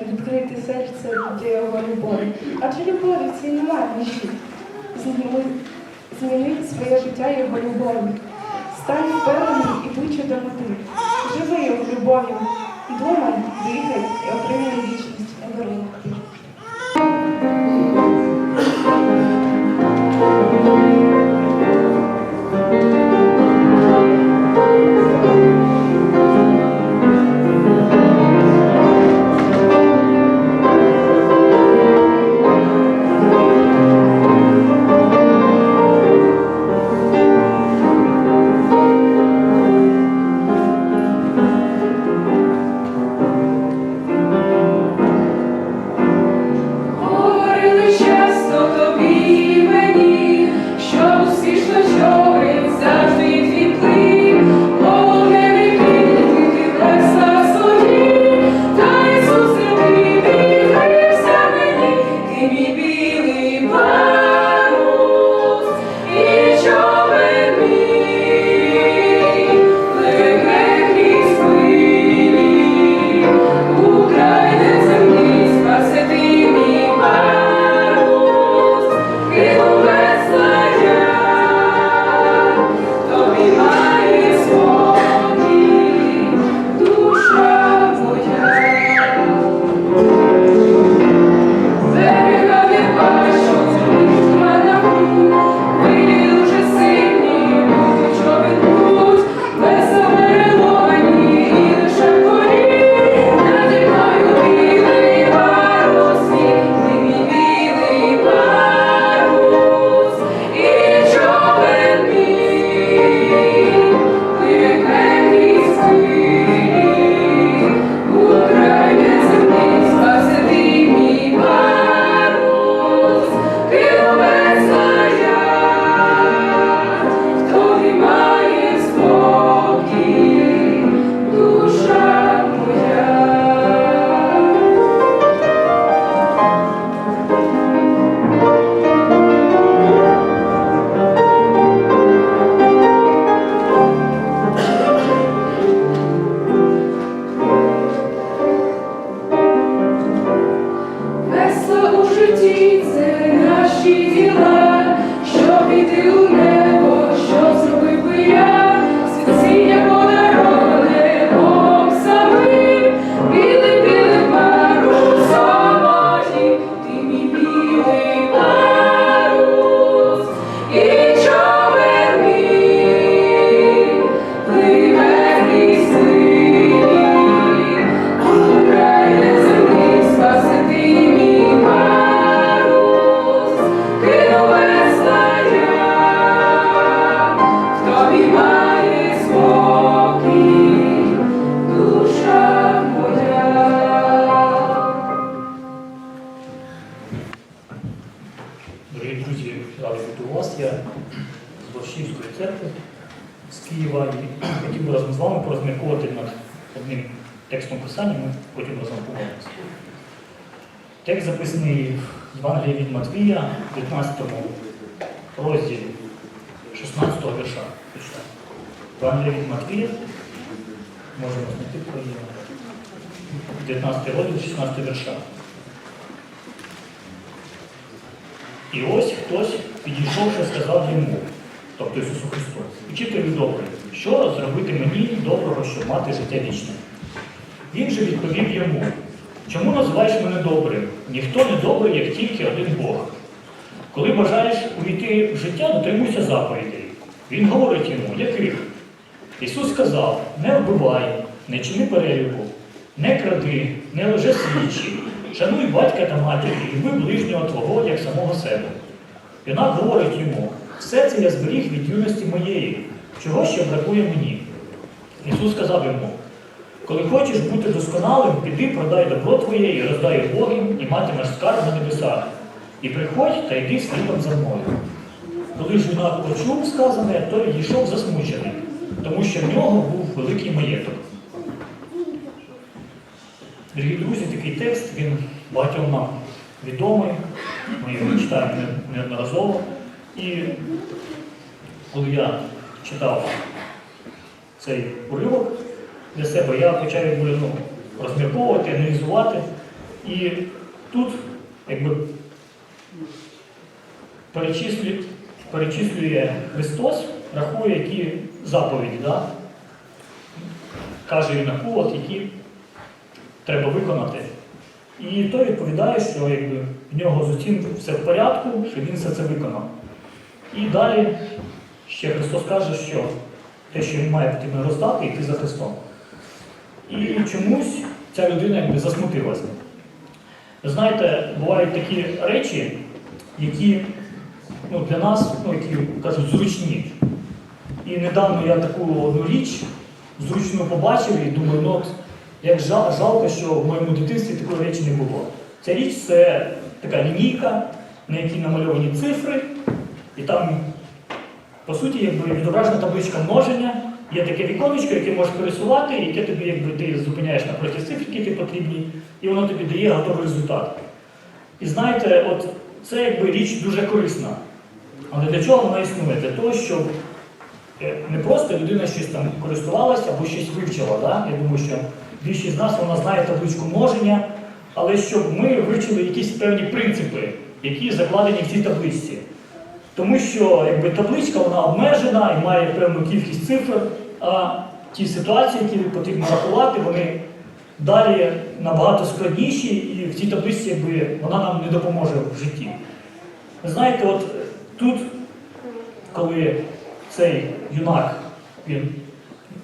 Відкрити серце для його любові. Адже любові цій немає межі. Зніми, зміни своє життя його любові. Стань впевнений і будь до мети. Живи його любов'ю. Думай, дихай і отримай вічність у розділі 16 вірша. Прочитаю. Євангелія від Матвія, можемо знайти про 19 розділ, 16 вірша. І ось хтось, підійшовши, сказав йому, тобто Ісусу Христу, «Учителю добрий, що зробити мені доброго, щоб мати життя вічне? Він же відповів йому, чому називаєш мене добрим? Ніхто не добрий, як тільки один Бог. Коли бажаєш увійти в життя, дотримуйся заповідей. Він говорить йому, яких? Ісус сказав, не вбивай, не чини перелюбу, не кради, не лже свідчі, шануй батька та матір і люби ближнього твого, як самого себе. Юнак говорить йому, все це я зберіг від юності моєї, чого ще бракує мені. Ісус сказав йому, коли хочеш бути досконалим, піди продай добро твоє і роздай убогим, і матимеш скарб на небесах. І приходь та йди слідом за мною. Коли ж юнак почув сказане, то відійшов засмучений, тому що в нього був великий маєток. Дорогі друзі, такий текст, він багатьом нам відомий, ми його читаємо неодноразово. І коли я читав цей уривок для себе, я почав якби, ну, розмірковувати, аналізувати. І тут якби перечислює, перечислює Христос, рахує, які заповіді, да? каже юнаку, от які треба виконати. І той відповідає, що якби, в нього з усім все в порядку, що він все це виконав. І далі ще Христос каже, що те, що він має потрібно роздати, йти за Христом. І чомусь ця людина якби засмутилася. Знаєте, бувають такі речі, які ну, для нас, ну, які кажуть, зручні. І недавно я таку одну річ зручно побачив і думаю, ну от як жал, жалко, що в моєму дитинстві такої речі не було. Ця річ це така лінійка, на якій намальовані цифри, і там, по суті, якби відображена табличка множення. Є таке віконечко, яке можеш пересувати, яке тобі, якби ти зупиняєш напроти цифр, які тобі потрібні, і воно тобі дає готовий результат. І знаєте, от це якби річ дуже корисна. Але для чого вона існує? Для того, щоб е, не просто людина щось там користувалася або щось вивчила. Да? Я думаю, що більшість з нас вона знає табличку множення, але щоб ми вивчили якісь певні принципи, які закладені в цій табличці. Тому що якби, табличка вона обмежена і має певну кількість цифр, а ті ситуації, які потрібно рахувати, вони далі набагато складніші, і в цій табличці якби, вона нам не допоможе в житті. Ви знаєте, от тут, коли цей юнак, він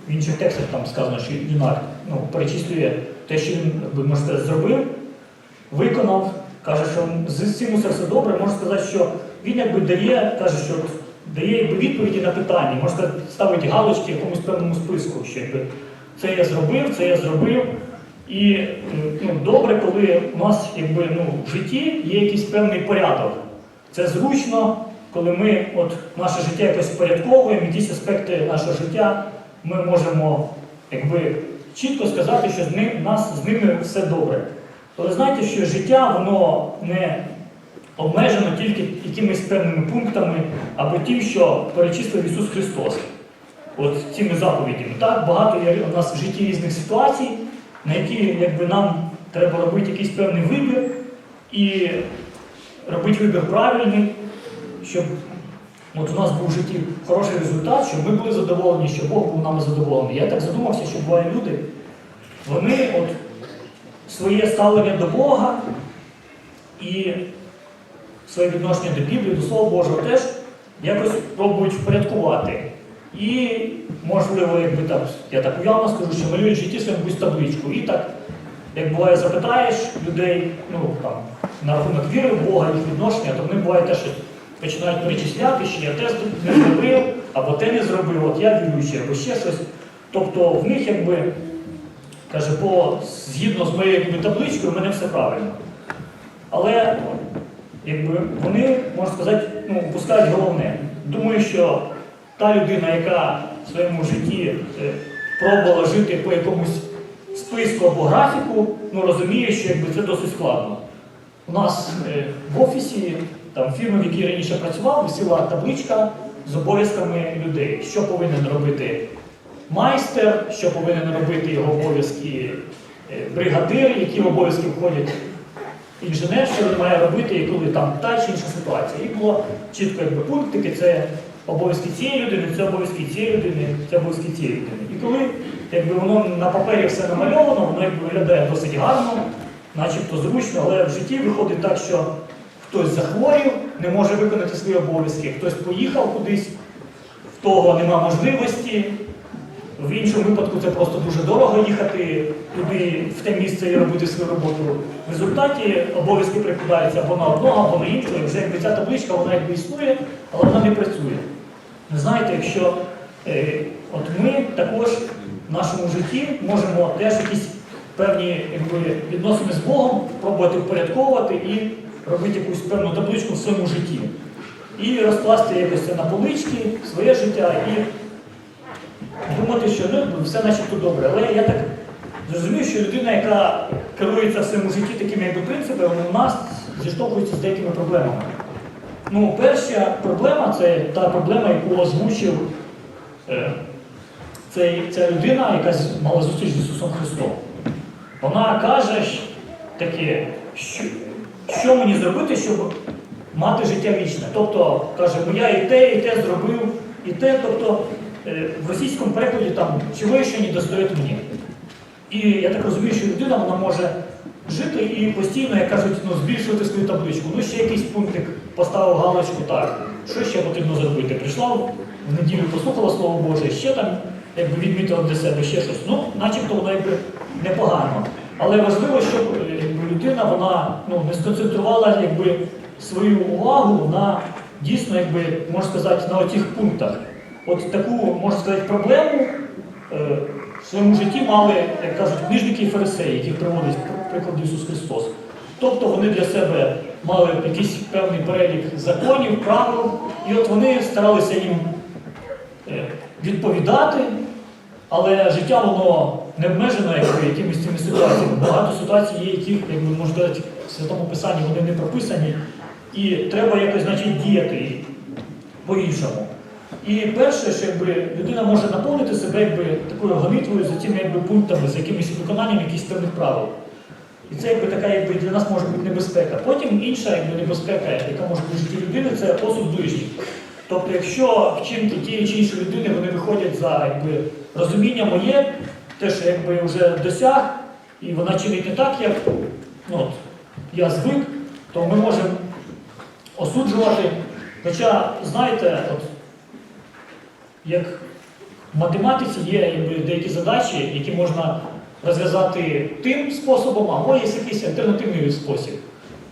в інших текстах там сказано, що юнак ну, перечислює те, що він, якби, сказати, зробив, виконав, каже, що з цим усе все добре, можна сказати, що він якби дає, каже, що дає якби, відповіді на питання, сказати, ставить галочки в якомусь певному списку, що якби, це я зробив, це я зробив. І ну, добре, коли у нас якби, ну, в житті є якийсь певний порядок. Це зручно, коли ми от, наше життя якось впорядковуємо, якісь аспекти нашого життя ми можемо якби, чітко сказати, що з ним, нас з ними все добре. Але знаєте, що життя воно не обмежено тільки якимись певними пунктами або тим, що перечислив Ісус Христос. От цими заповідями. Так, багато є у нас в житті різних ситуацій, на які якби, нам треба робити якийсь певний вибір і робити вибір правильний, щоб от у нас був в житті хороший результат, щоб ми були задоволені, щоб Бог був нами задоволений. Я так задумався, що буває люди, вони от своє ставлення до Бога і своє відношення до Біблії, до Слова Божого теж якось пробують впорядкувати. І, можливо, якби так, я так уявно скажу, що малюють житті своєму якусь табличку. І так, як буває, запитаєш людей, ну там, на рахунок віри в Бога, їх відношення, то вони буває теж починають перечисляти, що я те не зробив, або те не зробив, от я віруючий, або ще щось. Тобто в них якби каже, по, згідно з моєю якби, табличкою, в мене все правильно. Але якби, вони, можна сказати, ну, упускають головне. Думаю, що та людина, яка в своєму житті е, пробувала жити по якомусь списку або графіку, ну, розуміє, що якби, це досить складно. У нас е, в офісі, там фірми, в якій раніше працював, висіла табличка з обов'язками людей, що повинен робити майстер, що повинен робити його обов'язки е, бригадир, які в обов'язки входять інженер, що він має робити, і коли там та чи інша ситуація. І було чітко якби пунктики, це обов'язки цієї людини, це обов'язки цієї людини, це обов'язки цієї людини. І коли якби воно на папері все намальовано, воно якби виглядає досить гарно, начебто зручно, але в житті виходить так, що хтось захворів, не може виконати свої обов'язки, хтось поїхав кудись, в того нема можливості. В іншому випадку це просто дуже дорого їхати туди, в те місце і робити свою роботу. В результаті обов'язки прикладаються або на одного, або на іншого. І вже якби ця табличка вона якби існує, але вона не працює. Ви знаєте, якщо е, от ми також в нашому житті можемо теж якісь певні якби, відносини з Богом пробувати впорядковувати і робити якусь певну табличку в своєму житті. І розкласти якось це на полички, своє життя і думати, що ну, все начебто добре. Але я так зрозумів, що людина, яка керується в своєму житті такими якби принципами, у нас зіштовхується з деякими проблемами. Ну, перша проблема це та проблема, яку озвучив е, ця людина, яка мала зустріч з Ісусом Христом. Вона каже таке, що, що мені зробити, щоб мати життя вічне. Тобто, каже, «Ну, я і те, і те зробив, і те. Тобто, е, в російському перекладі там чого ще не достає мені. І я так розумію, що людина вона може жити і постійно, як кажуть, ну, збільшувати свою табличку. Ну, ще якийсь пунктик поставив галочку, так, що ще потрібно зробити? Прийшла в неділю, послухала Слово Боже, ще там якби відмітила для себе ще щось. Ну, начебто воно якби непогано. Але важливо, щоб якби, людина вона ну, не сконцентрувала якби, свою увагу на дійсно, якби, можна сказати, на оцих пунктах. От таку, можна сказати, проблему е, в своєму житті мали, як кажуть, книжники і фарисеї, яких приводить приклад Ісус Христос. Тобто вони для себе мали якийсь певний перелік законів, правил, і от вони старалися їм е, відповідати, але життя воно не обмежено якимись цими ситуаціями. Багато ситуацій є, які, як би можна сказати, в Святому Писанні вони не прописані, і треба якось значить, діяти по-іншому. І перше, що якби, людина може наповнити себе якби, такою гонитвою за цими якби, пунктами, за якимось виконанням якихось певних правил. І це якби, така якби, для нас може бути небезпека. Потім інша якби, небезпека, яка може бути в житті людини, це осуд ближніх. Тобто, якщо вчинки тієї чи іншої людини вони виходять за якби, розуміння моє, те, що якби вже досяг, і вона чинить не так, як ну, от, я звик, то ми можемо осуджувати. Хоча, знаєте, от, як в математиці є якби, деякі задачі, які можна розв'язати тим способом, або є якийсь альтернативний спосіб.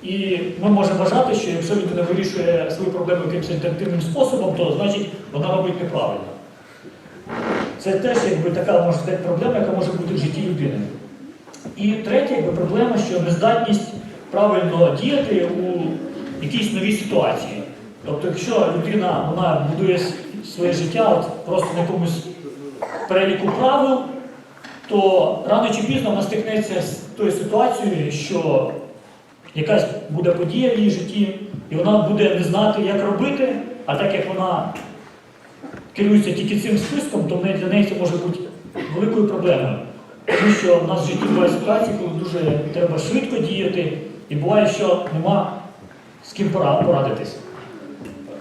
І ми можемо вважати, що якщо людина вирішує свою проблему якимось альтернативним способом, то значить вона робить неправильно. Це теж якби, така можна сказати, проблема, яка може бути в житті людини. І третя якби, проблема, що нездатність правильно діяти у якійсь новій ситуації. Тобто, якщо людина вона будує своє життя от, просто на якомусь переліку правил, то рано чи пізно вона стикнеться з тою ситуацією, що якась буде подія в її житті, і вона буде не знати, як робити, а так як вона керується тільки цим списком, то для неї це може бути великою проблемою. Тому що в нас в житті бувають ситуації, коли дуже треба швидко діяти, і буває, що нема з ким пора- порадитись.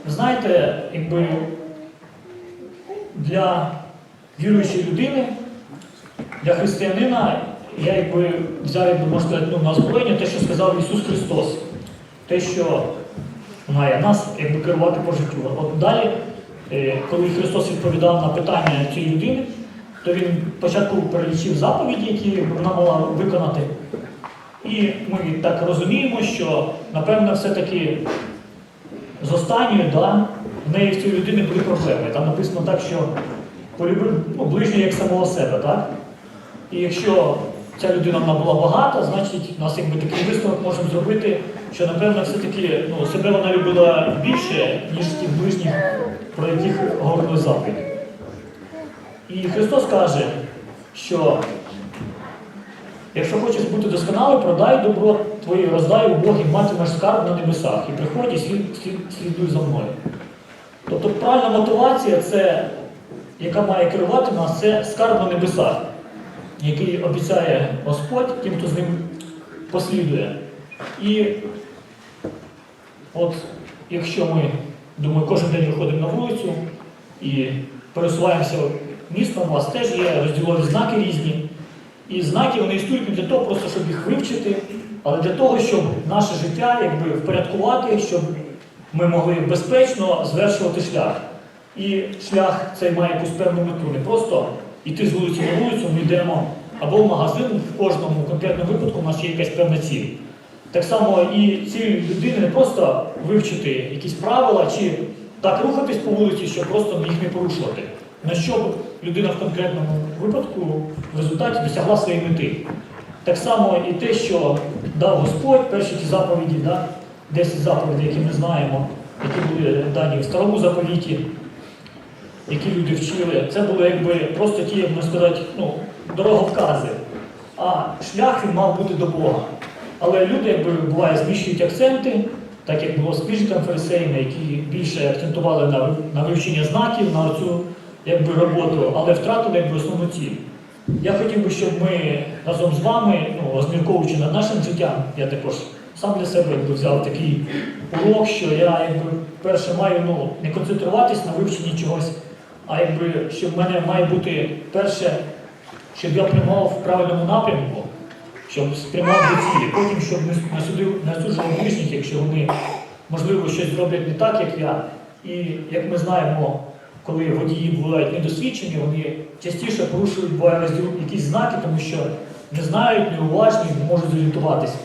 Ви знаєте, якби для віруючої людини, для християнина, я якби взяв, якби, можна сказати, ну, на озброєння те, що сказав Ісус Христос. Те, що має нас якби, керувати по життю. От далі, е, коли Христос відповідав на питання цієї людини, то він спочатку перелічив заповіді, які вона мала виконати. І ми так розуміємо, що, напевно, все-таки з останньою, да, в неї в цій людини були проблеми. Там написано так, що полюбив ну, ближнього як самого себе, так? І якщо ця людина вона була багата, значить у нас якби такий висновок можемо зробити, що напевно все-таки ну, себе вона любила більше, ніж тих ближніх, про яких говорили заповіді. І Христос каже, що якщо хочеш бути досконалим, продай добро твоє, роздай убогим, матимеш скарб на небесах і приходь і слід, слід, слідуй за мною. Тобто правильна мотивація, це, яка має керувати нас, це скарб на небесах, який обіцяє Господь тим, хто з ним послідує. І от якщо ми, думаю, кожен день виходимо на вулицю і пересуваємося містом, у вас теж є розділові знаки різні. І знаки вони існують не для того, просто щоб їх вивчити, але для того, щоб наше життя якби впорядкувати, щоб ми могли безпечно звершувати шлях. І шлях цей має якусь певну мету. Не просто йти з вулиці на вулицю, ми йдемо або в магазин, в кожному конкретному випадку у нас є якась певна ціль. Так само і ціль людини не просто вивчити якісь правила чи так рухатись по вулиці, щоб просто їх не порушувати. На що людина в конкретному випадку в результаті досягла своєї мети. Так само і те, що дав Господь, перші ті заповіді, да, 10 заповідей, які ми знаємо, які були дані в старому заповіті, які люди вчили, це були якби просто ті, як можна сказати, ну, дороговкази. а шлях він мав бути до Бога. Але люди, якби буває, зміщують акценти, так як було з книжками фарисеями, які більше акцентували на, на вивчення знаків, на цю якби, роботу, але втратили якби, основну ціль. Я хотів би, щоб ми разом з вами, ну, розмірковуючи над нашим життям, я також сам для себе якби, взяв такий урок, що я якби, перше маю ну, не концентруватись на вивченні чогось, а якби, щоб в мене має бути перше, щоб я прямував в правильному напрямку, щоб спрямував до цілі, потім, щоб не насудив, не осуджував ближніх, якщо вони, можливо, щось зроблять не так, як я. І як ми знаємо, коли водії бувають недосвідчені, вони частіше порушують буває якісь знаки, тому що не знають, неуважні, не можуть зорієнтуватися.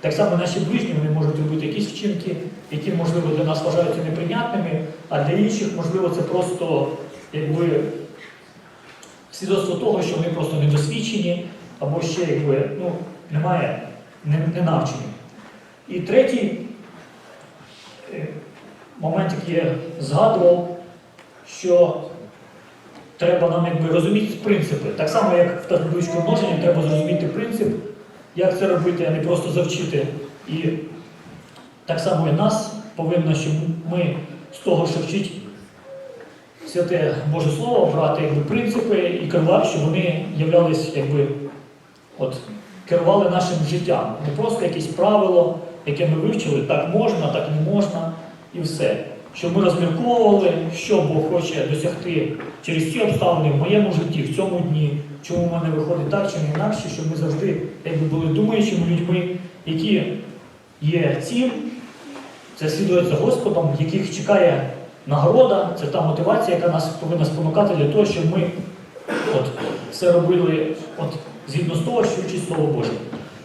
Так само наші ближні вони можуть робити якісь вчинки, які, можливо, для нас вважаються неприйнятними, а для інших, можливо, це просто якби свідоцтво того, що вони просто недосвідчені, або ще якби, ну, немає, не, не навчені. І третій е, момент, який я згадував, що треба нам якби розуміти принципи. Так само, як в табличку множення, треба зрозуміти принцип, як це робити, а не просто завчити. І так само і нас повинно, щоб ми з того, що вчить святе Боже Слово, брати якби, принципи і керувати, щоб вони являлись, якби, от, керували нашим життям. Не просто якесь правило, яке ми вивчили, так можна, так не можна, і все. Щоб ми розмірковували, що Бог хоче досягти через ці обставини в моєму житті, в цьому дні, чому в мене виходить так чи не інакше, щоб ми завжди якби, були думаючими людьми, які є ціль, це слідують за Господом, яких чекає нагорода, це та мотивація, яка нас повинна спонукати для того, щоб ми от, все робили от, згідно з того, що вчить Слово Боже.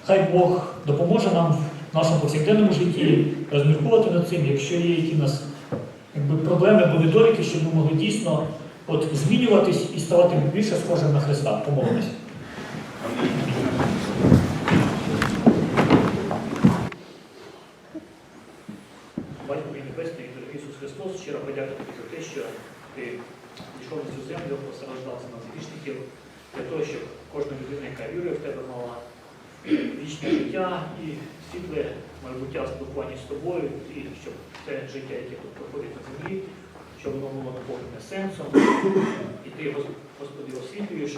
Хай Бог допоможе нам в нашому повсякденному житті розмірковувати над цим, якщо є які в нас якби, проблеми або недоліки, щоб ми могли дійсно от, змінюватись і ставати більше схожим на Христа. Помолимось. Батько мій Небесний, дорогий Ісус Христос, щиро подякую тобі за те, що ти пішов на цю землю, постраждав за для того, щоб кожна людина, яка вірує в тебе, мала вічне життя і світле майбуття в спілкуванні з тобою, і щоб те життя, яке тут проходить на землі, щоб воно було наповнене сенсом. І ти, Господи, освітлюєш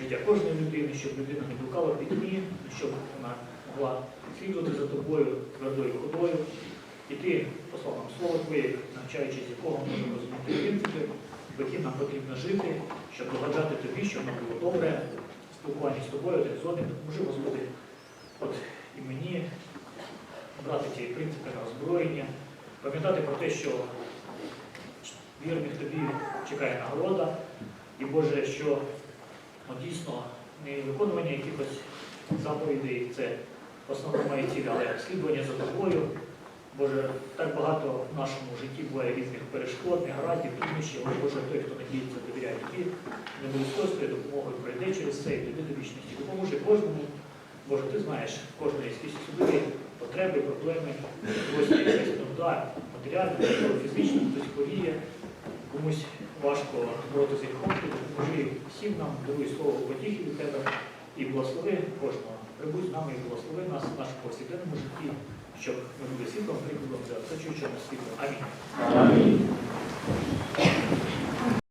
життя кожної людини, щоб людина не блукала в пітьмі, щоб вона могла слідувати за тобою твердою ходою. І ти послав нам слово Твоє, навчаючись якого можемо розуміти принципи, по яким нам потрібно жити, щоб догоджати тобі, щоб нам було добре в спілкуванні з тобою, один з одним. Допоможи, от і мені брати ці принципи на озброєння, пам'ятати про те, що вірних тобі чекає нагорода, і Боже, що ну, дійсно не виконування якихось заповідей, це основна моя ціль, але слідування за тобою. Боже, так багато в нашому житті буває різних перешкод, негараздів, труднощів, але Боже, той, хто надіється, довіряє тобі, не з твоєю допомогою пройде через це і піде до вічності. Допоможи кожному. Боже, ти знаєш кожної якісь особливі потреби, проблеми, ось є якась нуда, матеріальна, фізична, хтось хворіє, комусь важко боротися з гріхом, допоможи всім нам, даруй слово потіхи від тебе і благослови кожного. Прибудь з нами і благослови нас в нашому повсякденному житті, щоб ми були світлом, прикладом для оточуючого світу. Амінь. Амінь.